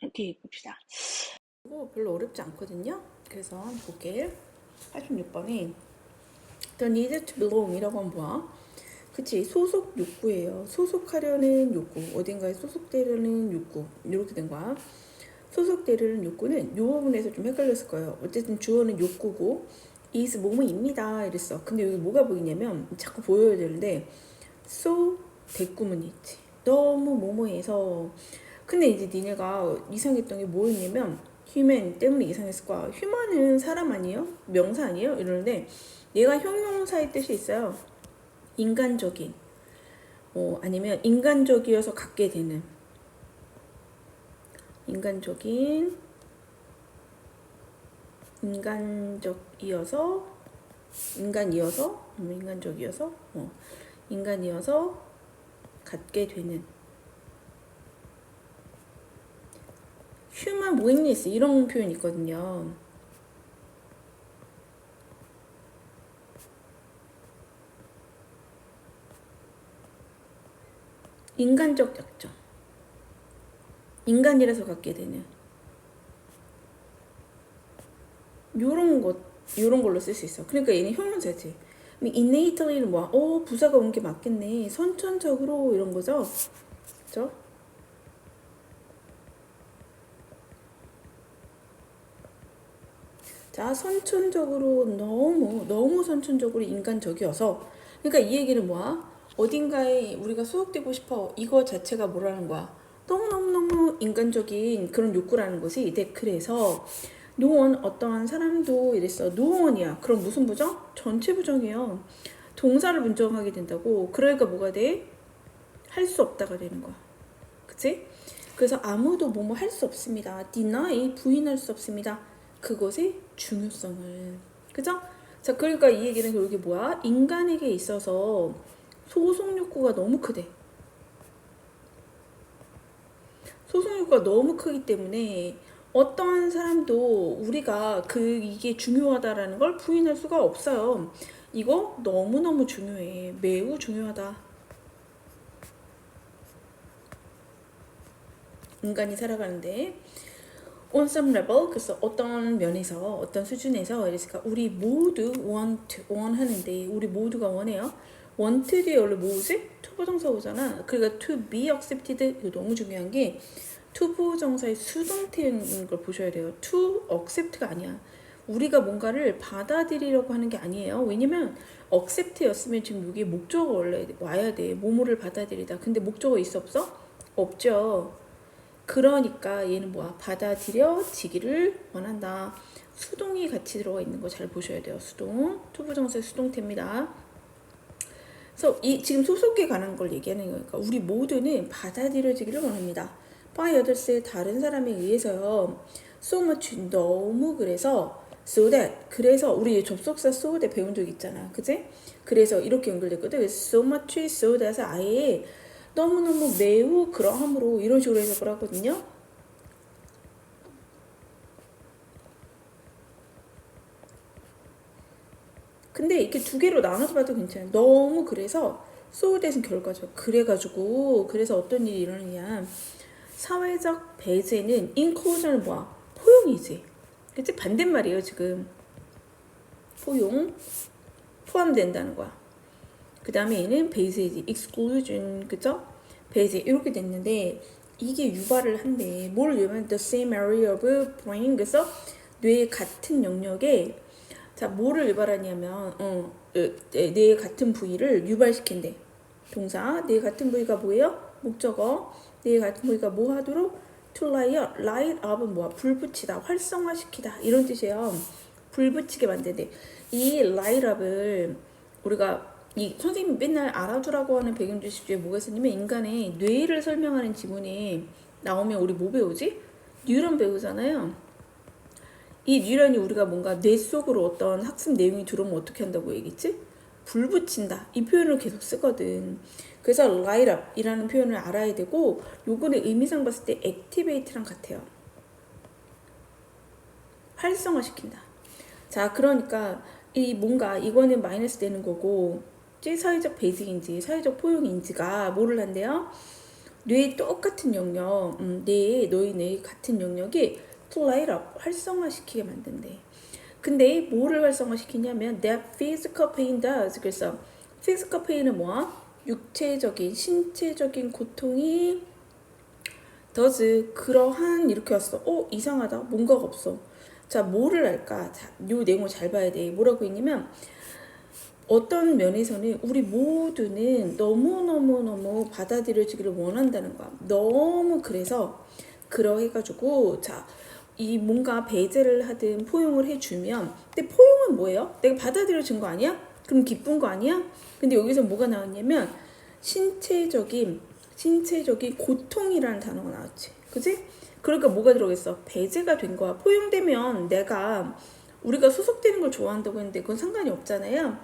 이렇게 봅시다. 이거 별로 어렵지 않거든요. 그래서 볼게. 86번이 The need to belong이라고 하면 뭐야? 그치 소속 욕구예요. 소속하려는 욕구, 어딘가에 소속되려는 욕구 이렇게 된 거야. 소속되려는 욕구는 요 부분에서 좀 헷갈렸을 거예요. 어쨌든 주어는 욕구고 is 뭐뭐입니다 이랬어. 근데 여기 뭐가 보이냐면 자꾸 보여야 되는데 so 대꾸문이 있지. 너무 뭐뭐해서 근데 이제 니네가 이상했던 게 뭐였냐면 휴먼 때문에 이상했을 거야. 휴먼은 사람 아니에요? 명사 아니에요? 이러는데 얘가 형용사의 뜻이 있어요. 인간적인. 어, 아니면 인간적이어서 갖게 되는. 인간적인. 인간적이어서 인간이어서 음, 인간적이어서 어, 인간이어서 갖게 되는 휴먼 willingness 이런 표현이 있거든요. 인간적 약점. 인간이라서 갖게 되는 요런 것 요런 걸로 쓸 수 있어. 그러니까 얘는 형용사지. innately는 뭐야? 어 부사가 온 게 맞겠네. 선천적으로 이런 거죠. 그죠? 자, 선천적으로 너무 너무 선천적으로 인간적이어서 그러니까 이 얘기는 뭐야? 어딘가에 우리가 소속되고 싶어 이거 자체가 뭐라는 거야? 너무너무너무 인간적인 그런 욕구라는 것이 네, 그래서 노원 어떠한 사람도 이랬어 노원이야 그럼 무슨 부정? 전체 부정이에요 동사를 문정하게 된다고 그러니까 뭐가 돼? 할 수 없다가 되는 거야 그치? 그래서 아무도 뭐뭐 할 수 없습니다 deny 부인할 수 없습니다 그것의 중요성을 그죠? 자 그러니까 이 얘기는 결국에 뭐야? 인간에게 있어서 소송 욕구가 너무 크대 소송 욕구가 너무 크기 때문에 어떠한 사람도 우리가 그 이게 중요하다라는 걸 부인할 수가 없어요. 이거 너무너무 중요해. 매우 중요하다. 인간이 살아가는데 on some 그래서 어떤 면에서 어떤 수준에서 그러니까 우리 모두 want 원하는데 우리 모두가 원해요. want 뒤에 원래 뭐지? 투부정사 오잖아. 그러니까 to be accepted 이거 너무 중요한 게 투부정사의 수동태인 걸 보셔야 돼요. to accept가 아니야. 우리가 뭔가를 받아들이려고 하는 게 아니에요. 왜냐면 accept였으면 지금 여기 목적어 원래 와야 돼. 뭐뭐를 받아들이다. 근데 목적어 있어 없어? 없죠. 그러니까 얘는 뭐야? 받아들여지기를 원한다. 수동이 같이 들어가 있는 거 잘 보셔야 돼요. 수동. 투부정사의 수동태입니다. 그래서 이 지금 소속에 관한 걸 얘기하는 거니까 우리 모두는 받아들여지기를 원합니다. by others의 다른 사람에 의해서요. so much 너무 그래서 so that 그래서 우리 접속사 so that 배운 적 있잖아. 그지? 그래서 이렇게 연결됐거든. so much so that을 아예 너무너무 매우 그러함으로 이런 식으로 해석을 하거든요. 근데 이렇게 두 개로 나눠서 봐도 괜찮아요. 너무 그래서 so that은 결과죠. 그래가지고 그래서 어떤 일이 일어나냐. 사회적 배제는 inclusion은 뭐야? 포용이지. 그치? 반대말이에요, 지금. 포용. 포함된다는 거야. 그 다음에 얘는 배제지. exclusion. 그죠? 배제. 이렇게 됐는데, 이게 유발을 한대. 뭘 유발하면 the same area of brain. 그래서 뇌의 같은 영역에, 자, 뭐를 유발하냐면, 어, 뇌의 같은 부위를 유발시킨대. 동사. 뇌의 같은 부위가 뭐예요? 목적어. 뇌의 같은 부위가 뭐 하도록? to light, light up은 뭐야? 불 붙이다, 활성화시키다 이런 뜻이에요. 불 붙이게 만드는데 이 light up을 우리가 이 선생님이 맨날 알아두라고 하는 중에 뭐가 있었냐면 인간의 뇌를 설명하는 지문이 나오면 우리 뭐 배우지? 뉴런 배우잖아요. 이 뉴런이 우리가 뭔가 뇌 속으로 어떤 학습 내용이 들어오면 어떻게 한다고 얘기했지? 불 붙인다. 이 표현을 계속 쓰거든. 그래서 light up 이라는 표현을 알아야 되고 요거는 의미상 봤을 때 activate랑 같아요. 활성화시킨다. 자, 그러니까 이 뭔가 이거는 마이너스 되는 거고 제 사회적 배직인지 사회적 포용인지가 한대요? 뇌의 똑같은 영역, 음, 뇌의 너희 뇌의 같은 영역이 light up 활성화시키게 만든대. 근데 뭐를 활성화시키냐면 that physical pain does. 그래서 physical pain은 뭐야? 육체적인 신체적인 고통이 does 그러한 이렇게 왔어. 어 이상하다. 뭔가가 없어. 자 뭐를 할까? 자, 요 내용을 잘 봐야 돼. 뭐라고 했냐면 어떤 면에서는 우리 모두는 너무너무너무 받아들여지기를 원한다는 거야. 너무 그래서 그러해가지고 자, 이 뭔가 배제를 하든 포용을 해주면 근데 포용은 뭐예요? 내가 받아들여진 거 아니야? 그럼 기쁜 거 아니야? 근데 여기서 뭐가 나왔냐면 신체적인 신체적인 고통이라는 단어가 나왔지. 그지? 그러니까 뭐가 들어겠어? 배제가 된 거야. 포용되면 내가 우리가 소속되는 걸 좋아한다고 했는데 그건 상관이 없잖아요.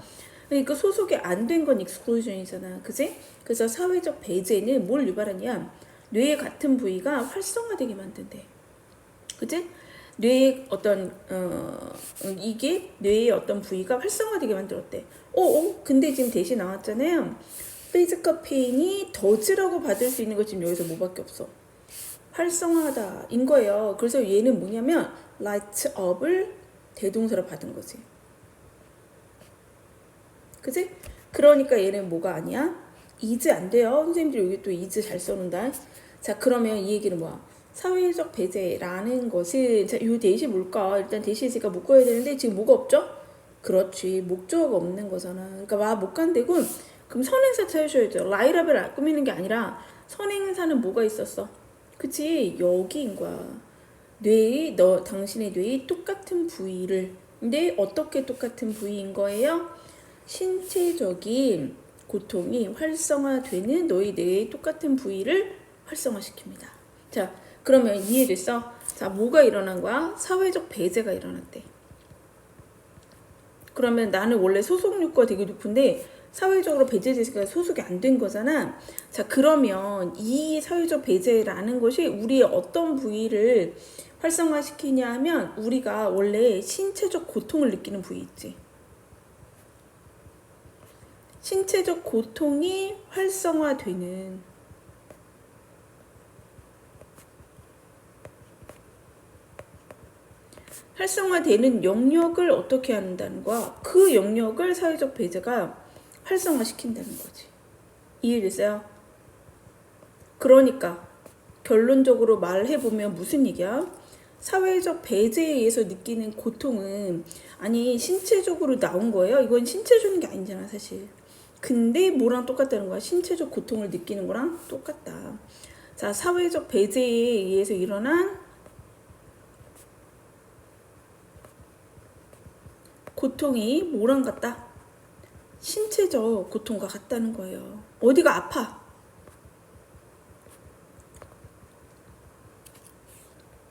그러니까 소속이 안 된 건 익스클루전이잖아. 그지? 그래서 사회적 배제는 뭘 유발하냐? 뇌의 같은 부위가 활성화되게 만든대. 그지? 뇌의 어떤 어 이게 뇌의 어떤 부위가 활성화되게 만들었대. 어, 어 근데 지금 대신 나왔잖아요. 피지컬 페인이 더즈라고 받을 수 있는 거 지금 여기서 뭐밖에 없어. 활성화다인 거예요. 그래서 얘는 뭐냐면 light up을 대동사로 받은 거지. 그지? 그러니까 얘는 뭐가 아니야? 이즈 안 돼요. 선생님들이 여기 또 이즈 잘 써놓는다. 자, 그러면 이 얘기는 뭐야? 사회적 배제라는 것은 자, 요 대시 뭘까? 일단 대시가 묶어야 되는데 지금 뭐가 없죠? 그렇지. 목적어가 없는 거잖아. 그러니까 와, 못 간대고 그럼 선행사 찾으셔야죠. 라이라벨 꾸미는 게 아니라 선행사는 뭐가 있었어? 그치? 여기인 거야. 뇌의 너 당신의 뇌의 똑같은 부위를 근데 어떻게 똑같은 부위인 거예요? 신체적인 고통이 활성화되는 너희 뇌의 똑같은 부위를 활성화시킵니다. 자, 그러면 이해됐어? 자, 뭐가 일어난 거야? 사회적 배제가 일어났대. 그러면 나는 원래 소속욕구가 되게 높은데 사회적으로 배제되니까 소속이 안 된 거잖아. 자, 그러면 이 사회적 배제라는 것이 우리의 어떤 부위를 활성화시키냐 하면 우리가 원래 신체적 고통을 느끼는 부위 있지. 신체적 고통이 활성화되는 활성화되는 영역을 어떻게 한다는 거야? 그 영역을 사회적 배제가 활성화시킨다는 거지. 이해됐어요? 그러니까 결론적으로 말해보면 무슨 얘기야? 사회적 배제에 의해서 느끼는 고통은 아니 신체적으로 나온 거예요. 이건 신체 주는 게 아니잖아 사실. 근데 뭐랑 똑같다는 거야? 신체적 고통을 느끼는 거랑 똑같다. 자, 사회적 배제에 의해서 일어난 고통이 뭐랑 같다? 신체적 고통과 같다는 거예요. 어디가 아파?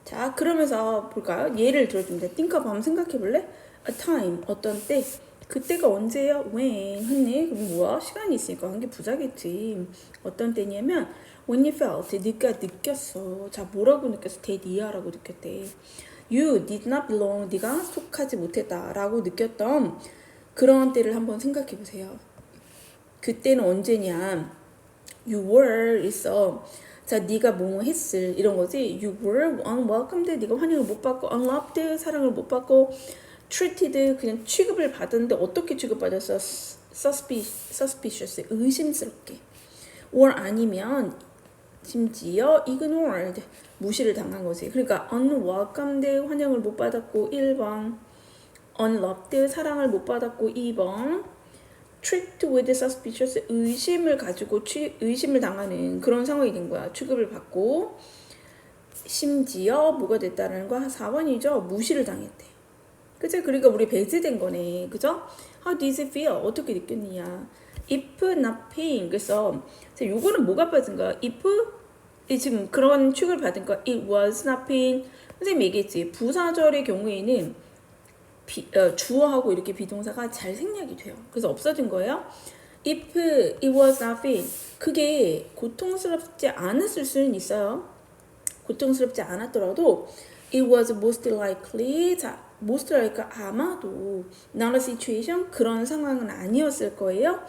자, 그러면서 볼까요? 예를 들어줍니다. think about 생각해 볼래? a time, 어떤 때. 그때가 언제예요? when 했네. 그럼 뭐야? 시간이 있으니까 한 게 부자겠지. 어떤 때냐면 when you felt 네가 느꼈어. 자 뭐라고 느꼈어? 데디아라고 느꼈대. You did not belong. 네가 속하지 못했다 라고 느꼈던 그런 때를 한번 생각해 보세요. 그때는 언제냐? You were 있어. 자, 네가 뭐 했을 이런 거지. You were unwelcomed. 네가 환영을 못 받고 unloved 사랑을 못 받고 treated 그냥 취급을 받았는데 어떻게 취급받았어? suspicious 의심스럽게 or 아니면 심지어 ignored 무시를 당한 거지. 그러니까 unwelcomed 환영을 못 받았고 1번 unloved 사랑을 못 받았고 2번 treated with suspicious 의심을 가지고 취, 의심을 당하는 그런 상황이 된 거야. 취급을 받고 심지어 뭐가 됐다는 거 4번이죠. 무시를 당했대. 그죠? 그러니까 우리 배제된 거네. 그죠? How did you feel? 어떻게 느꼈느냐? If not paying. 그래서 요거는 뭐가 빠진 거야? If 지금 그런 취급을 받은 거 it was not paying. 선생님 얘기했지. 부사절의 경우에는 비, 어, 주어하고 이렇게 비동사가 잘 생략이 돼요. 그래서 없어진 거예요. If it was not paying. 그게 고통스럽지 않았을 수는 있어요. 고통스럽지 않았더라도 it was most likely. 자, most likely 아마도 a situation 그런 상황은 아니었을 거예요.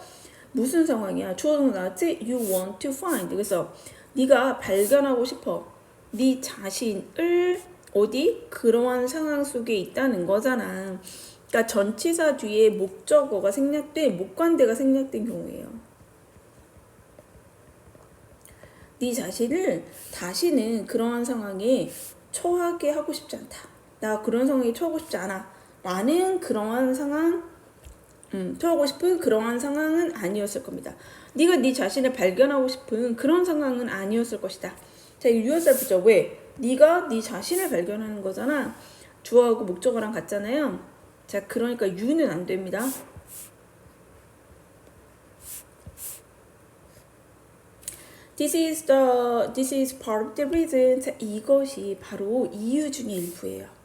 무슨 상황이야? 주어도 나왔지? You want to find. 그래서 네가 발견하고 싶어. 네 자신을 어디 그러한 상황 속에 있다는 거잖아. 그러니까 전치사 뒤에 목적어가 생략돼 목관대가 생략된 경우예요. 네 자신을 다시는 그러한 상황에 처하게 하고 싶지 않다. 나 그런 상황에 처하고 싶지 않아. 라는 그러한 상황, 음, 처하고 싶은 그러한 상황은 아니었을 겁니다. 네가 네 자신을 발견하고 싶은 그런 상황은 아니었을 것이다. 자, 이 유어셀프죠. 왜? 네가 네 자신을 발견하는 거잖아. 주어하고 목적어랑 같잖아요. 자, 그러니까 유는 안 됩니다. This is the this is part of the reason. 자, 이것이 바로 이유 중의 일부예요.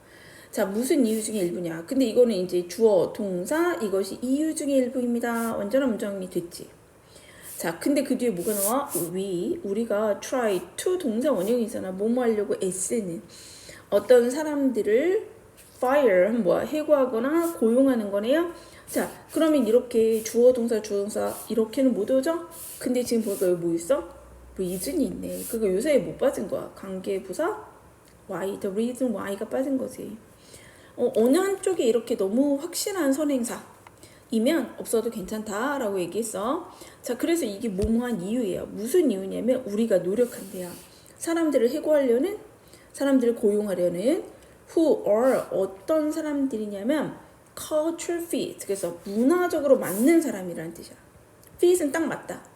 자, 무슨 이유 중의 일부냐? 근데 이거는 이제 주어, 동사, 이것이 이유 중의 일부입니다. 완전한 문장이 됐지. 자, 근데 그 뒤에 뭐가 나와? we, 우리가 try to 동사 원형이잖아. 뭐뭐 하려고 애쓰는. 어떤 사람들을 fire, 뭐야? 해고하거나 고용하는 거네요. 자, 그러면 이렇게 주어, 동사, 주어, 동사 이렇게는 못 오죠? 근데 지금 보니까 여기 뭐 있어? reason이 있네. 그거 요새 못 빠진 거야. 관계 부사 why, the reason why가 빠진 거지. 어, 어느 한쪽이 이렇게 너무 확실한 선행사 이면 없어도 괜찮다라고 얘기했어. 자, 그래서 이게 뭐뭐한 이유예요. 무슨 이유냐면 우리가 노력한대요. 사람들을 해고하려는, 사람들을 고용하려는 who are 어떤 사람들이냐면 culture fit. 그래서 문화적으로 맞는 사람이라는 뜻이야. fit은 딱 맞다.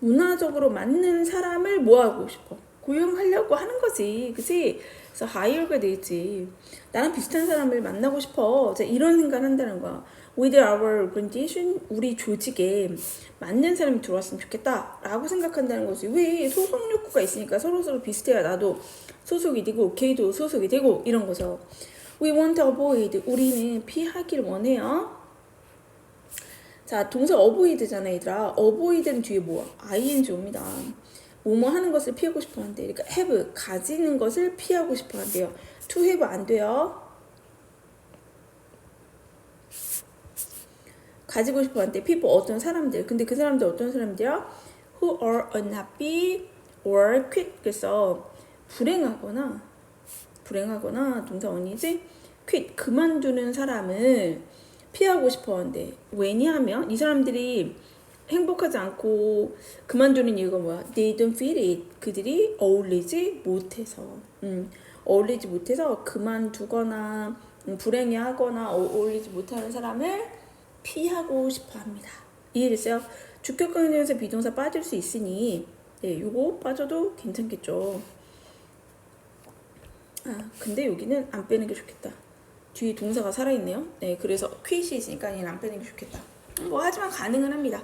문화적으로 맞는 사람을 뭐하고 싶어? 고용하려고 하는 거지. 그치? 그래서 hire가 되지. 나랑 비슷한 사람을 만나고 싶어. 자, 이런 생각을 한다는 거야. With our organization, 우리 조직에 맞는 사람이 들어왔으면 좋겠다. 라고 생각한다는 거지. 왜? 소속 욕구가 있으니까 서로서로 비슷해야 나도 소속이 되고, 걔도 소속이 되고, 이런 거죠. We want to avoid. 우리는 피하길 원해요. 자, 동사 어보이드잖아, 얘들아. 어보이드는 뒤에 뭐야? ing 옵니다. 뭐뭐 하는 것을 피하고 싶어 한대. 그러니까 have, 가지는 것을 피하고 싶어 한대요. to have 안 돼요. 가지고 싶어 한대. people, 어떤 사람들. 근데 그 사람들 어떤 사람들이야? who are unhappy or quit. 그래서 불행하거나, 불행하거나, 동사 원이지? quit, 그만두는 사람을 피하고 싶어 하는데 왜냐하면 이 사람들이 행복하지 않고 그만두는 이유가 뭐야? They don't feel it. 그들이 어울리지 못해서. 음, 어울리지 못해서 그만두거나 음, 불행해하거나 어, 어울리지 못하는 사람을 피하고 싶어 합니다. 이해됐어요? 주격관계에서 비동사 빠질 수 있으니 네, 요거 빠져도 괜찮겠죠. 아, 근데 여기는 안 빼는 게 좋겠다. 뒤에 동사가 살아있네요. 네, 그래서 퀴시 있으니까 얘는 안 빼는 게 좋겠다. 뭐 하지만 가능은 합니다.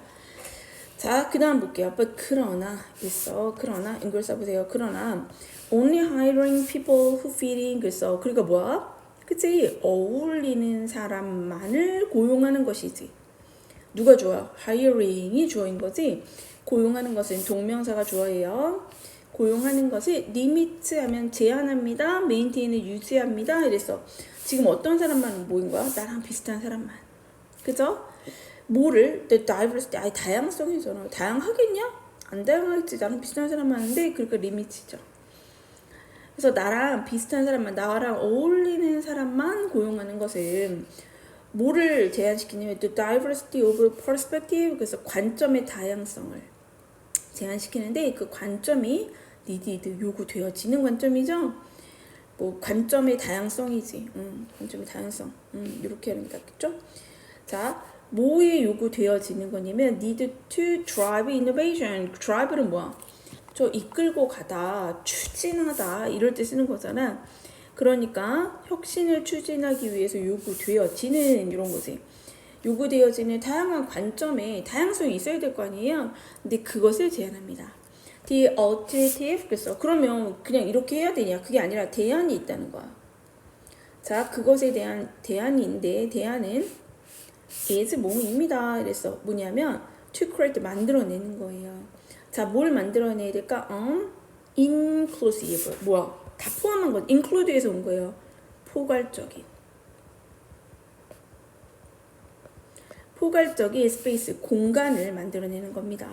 자, 그 다음 볼게요. But 그러나 있어. 그러나 이걸 써보세요. 그러나 only hiring people who fit in 그래서 그러니까 뭐야? 그치? 어울리는 사람만을 고용하는 것이지. 누가 주어? hiring이 주어인 거지. 고용하는 것은 동명사가 주어예요. 고용하는 것을 limit 하면 제한합니다. maintain을 유지합니다. 이랬어. 지금 어떤 사람만 모인 거야? 나랑 비슷한 사람만. 그죠? 뭐를 the diversity 아니 다양성이잖아. 다양하겠냐? 안 다양하겠지. 나랑 비슷한 사람 많은데 그러니까 리미트죠. 그래서 나랑 비슷한 사람만 나랑 어울리는 사람만 고용하는 것은 뭐를 제한시키냐면 the diversity of perspective 그래서 관점의 다양성을 제한시키는데 그 관점이 needed 요구되어지는 관점이죠. 뭐 관점의 다양성이지. 음, 관점의 다양성. 음, 이렇게 하는 게 낫겠죠? 자, 뭐에 요구되어지는 거냐면 need to drive innovation. drive는 뭐야? 저 이끌고 가다, 추진하다 이럴 때 쓰는 거잖아. 그러니까 혁신을 추진하기 위해서 요구되어지는 이런 거지. 요구되어지는 다양한 관점에 다양성이 있어야 될 거 아니에요. 근데 그것을 제한합니다. The alternative? 그래서 그러면 그냥 이렇게 해야 되냐? 그게 아니라 대안이 있다는 거야. 자 그것에 대한 대안인데 대안은 is 뭐입니다. 그래서 뭐냐면 to create 만들어내는 거예요. 자 뭘 만들어내야 될까? um, inclusive. 뭐야? 다 포함한 건 include에서 온 거예요. 포괄적인. 포괄적인 스페이스 공간을 만들어내는 겁니다.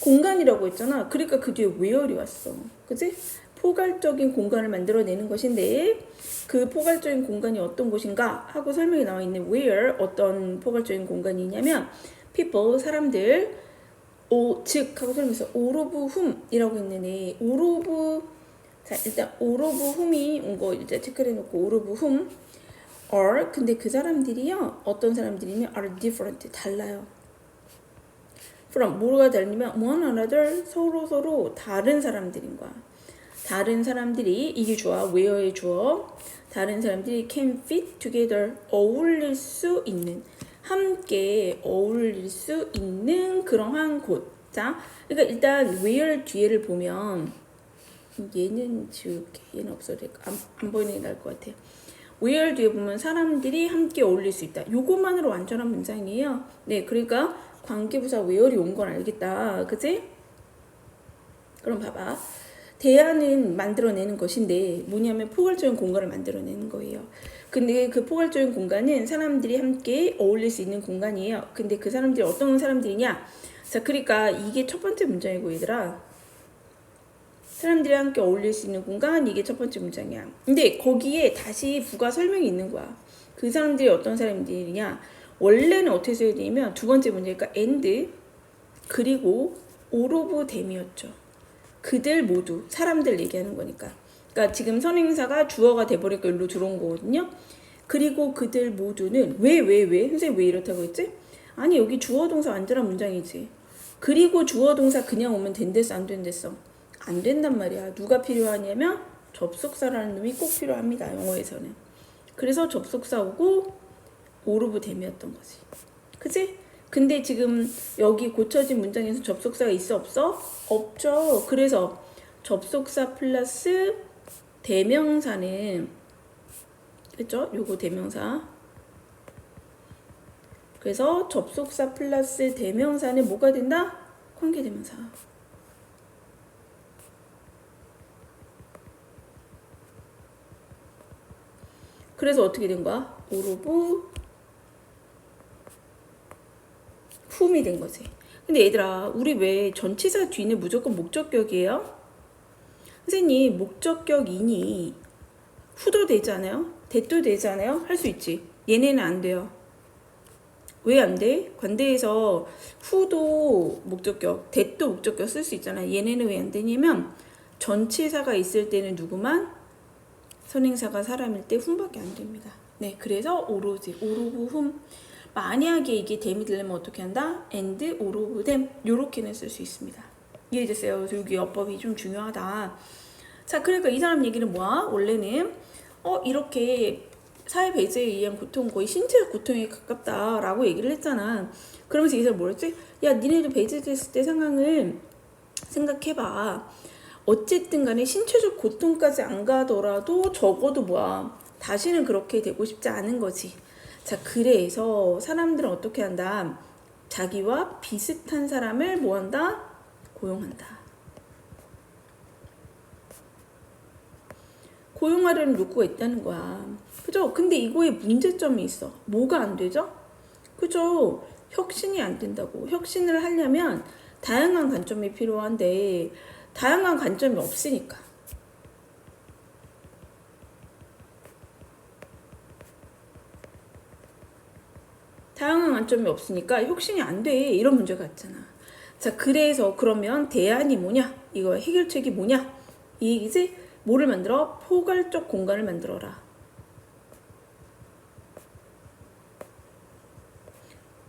공간이라고 했잖아. 그러니까 그 뒤에 where이 왔어. 그지? 포괄적인 공간을 만들어내는 것인데 그 포괄적인 공간이 어떤 곳인가 하고 설명이 나와 있는 where 어떤 포괄적인 공간이냐면 people 사람들 오, 즉 하고 설명해서 of whom이라고 있는데 of 자 일단 of whom이 온 거 이제 해놓고 all of whom are 근데 그 사람들이요 어떤 사람들이면 are different 달라요. From 뭐가 다르냐면 one another 서로 서로 다른 사람들인 거야. 다른 사람들이 이게 주어 where의 주어 다른 사람들이 can fit together 어울릴 수 있는 함께 어울릴 수 있는 그러한 곳. 자, 그러니까 일단 where 뒤에를 보면 얘는 지울게. 얘는 없어도 돼. 안, 안 보이는 게 나을 것 같아. where 뒤에 보면 사람들이 함께 어울릴 수 있다. 요것만으로 완전한 문장이에요. 네, 그러니까 관계부사 where이 온 건 알겠다. 그지? 그럼 봐봐. 대안은 만들어내는 것인데 뭐냐면 포괄적인 공간을 만들어내는 거예요. 근데 그 포괄적인 공간은 사람들이 함께 어울릴 수 있는 공간이에요. 근데 그 사람들이 어떤 사람들이냐? 자, 그러니까 이게 첫 번째 문장이고 얘들아. 사람들이 함께 어울릴 수 있는 공간 이게 첫 번째 문장이야. 근데 거기에 다시 부가 설명이 있는 거야. 그 사람들이 어떤 사람들이냐? 원래는 어떻게 써야 되냐면 두 번째 문제니까 and 그리고 all of them이었죠. 그들 모두 사람들 얘기하는 거니까. 그러니까 지금 선행사가 주어가 돼버리니까 일로 들어온 거거든요. 그리고 그들 모두는 왜 왜 왜? 선생님 왜 이렇다고 했지? 아니 여기 주어 동사 완전한 문장이지. 그리고 주어 동사 그냥 오면 된댔어 안 된댔어? 안 된단 말이야. 누가 필요하냐면 접속사라는 놈이 꼭 필요합니다. 영어에서는. 그래서 접속사 오고 오르브 댐이었던 거지. 그치? 근데 지금 여기 고쳐진 문장에서 접속사가 있어 없어? 없죠. 그래서 접속사 플러스 대명사는 그죠? 요거 대명사. 그래서 접속사 플러스 대명사는 뭐가 된다? 관계 대명사. 그래서 어떻게 된 거야? 오르브 품이 된 거지. 근데 얘들아, 우리 왜 전치사 뒤는 무조건 목적격이에요? 선생님, 목적격이니 후도 되잖아요? 대도 되잖아요? 할 수 있지. 얘네는 안 돼요. 왜 안 돼? 관대에서 후도 목적격, 대도 목적격 쓸 수 있잖아. 얘네는 왜 안 되냐면 전치사가 있을 때는 누구만? 선행사가 사람일 때 훔밖에 안 됩니다. 네, 그래서 오로지, 오로브 훔. 만약에 이게 댐이 되려면 어떻게 한다? and, all of them 요렇게는 쓸 수 있습니다. 이해됐어요? 그래서 여기 어법이 좀 중요하다. 자, 그러니까 이 사람 얘기는 뭐야? 원래는 어 이렇게 사회 배제에 의한 고통 거의 신체적 고통에 가깝다라고 얘기를 했잖아. 그러면서 이 사람 뭐랬지? 야, 니네도 배제됐을 때 상황을 생각해봐. 어쨌든 간에 신체적 고통까지 안 가더라도 적어도 뭐야. 다시는 그렇게 되고 싶지 않은 거지. 자, 그래서 사람들은 어떻게 한다? 자기와 비슷한 사람을 뭐 한다? 고용한다. 고용하려는 욕구가 있다는 거야. 그죠? 근데 이거에 문제점이 있어. 뭐가 안 되죠? 그죠? 혁신이 안 된다고. 혁신을 하려면 다양한 관점이 필요한데, 다양한 관점이 없으니까. 다양한 관점이 없으니까 혁신이 안 돼. 이런 문제가 있잖아. 자, 그래서 그러면 대안이 뭐냐? 이거 해결책이 뭐냐? 이 얘기지? 뭐를 만들어? 포괄적 공간을 만들어라.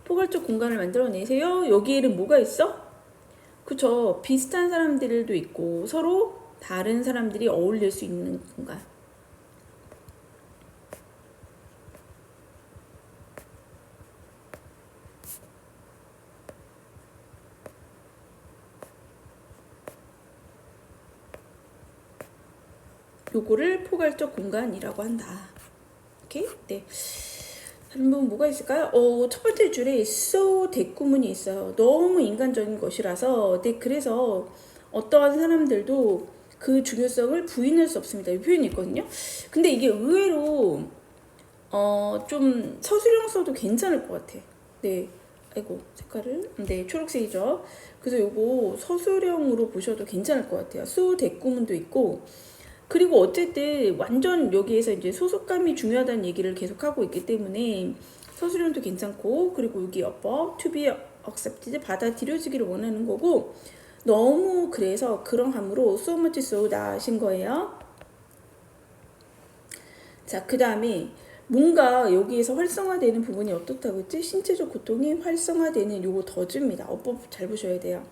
포괄적 공간을 만들어내세요. 여기에는 뭐가 있어? 그쵸. 비슷한 사람들도 있고 서로 다른 사람들이 어울릴 수 있는 공간. 요거를 포괄적 공간이라고 한다. 오케이? 네. 부분 뭐가 있을까요? 어, 첫 번째 줄에 so 대구문이 있어요. 너무 인간적인 것이라서. 네, 그래서 어떠한 사람들도 그 중요성을 부인할 수 없습니다. 이 표현이 있거든요. 근데 이게 의외로 어, 좀 서술형 써도 괜찮을 것 같아. 네. 아이고, 색깔을. 네, 초록색이죠. 그래서 요거 서술형으로 보셔도 괜찮을 것 같아요. 수 대구문도 있고, 그리고 어쨌든 완전 여기에서 이제 소속감이 중요하다는 얘기를 계속 하고 있기 때문에 서술형도 괜찮고, 그리고 여기 어법, to be accepted, 받아들여지기를 원하는 거고, 너무 그래서 그런 감으로 so much so 나신 거예요. 자, 그 다음에 뭔가 여기에서 활성화되는 부분이 어떻다고 했지? 신체적 고통이 활성화되는 요거 더 줍니다. 어법 잘 보셔야 돼요.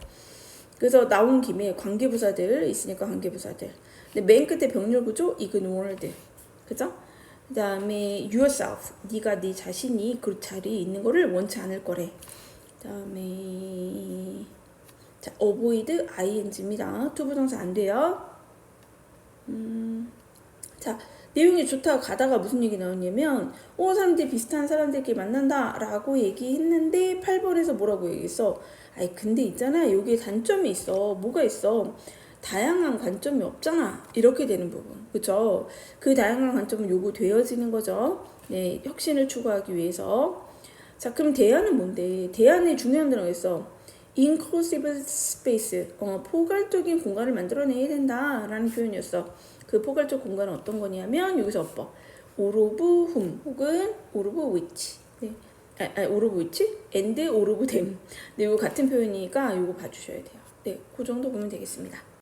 그래서 나온 김에 관계부사들 있으니까 관계부사들. 근데 맨 끝에 병렬 구조 ignored. 그죠? 그 다음에 yourself. 네가 네 자신이 그 자리에 있는 거를 원치 않을 거래. 그 다음에 자, avoid ing입니다. 투부정사 안 돼요. 음, 자, 내용이 좋다고 가다가 무슨 얘기 나왔냐면, 어, 사람들이 비슷한 사람들끼리 만난다 라고 얘기했는데, 8번에서 뭐라고 얘기했어? 아이, 근데 있잖아. 여기에 단점이 있어. 뭐가 있어? 다양한 관점이 없잖아. 이렇게 되는 부분. 그쵸? 그 다양한 관점은 요구되어지는 거죠. 네, 혁신을 추구하기 위해서. 자, 그럼 대안은 뭔데? 대안의 중요한 단어가 있어. inclusive space, 어, 포괄적인 공간을 만들어내야 된다 라는 표현이었어. 그 포괄적 공간은 어떤 거냐면 여기서 all of whom 혹은 of which 네. 아, 아, which and all of them 네, 이거 같은 표현이니까 이거 봐주셔야 돼요. 네, 그 정도 보면 되겠습니다.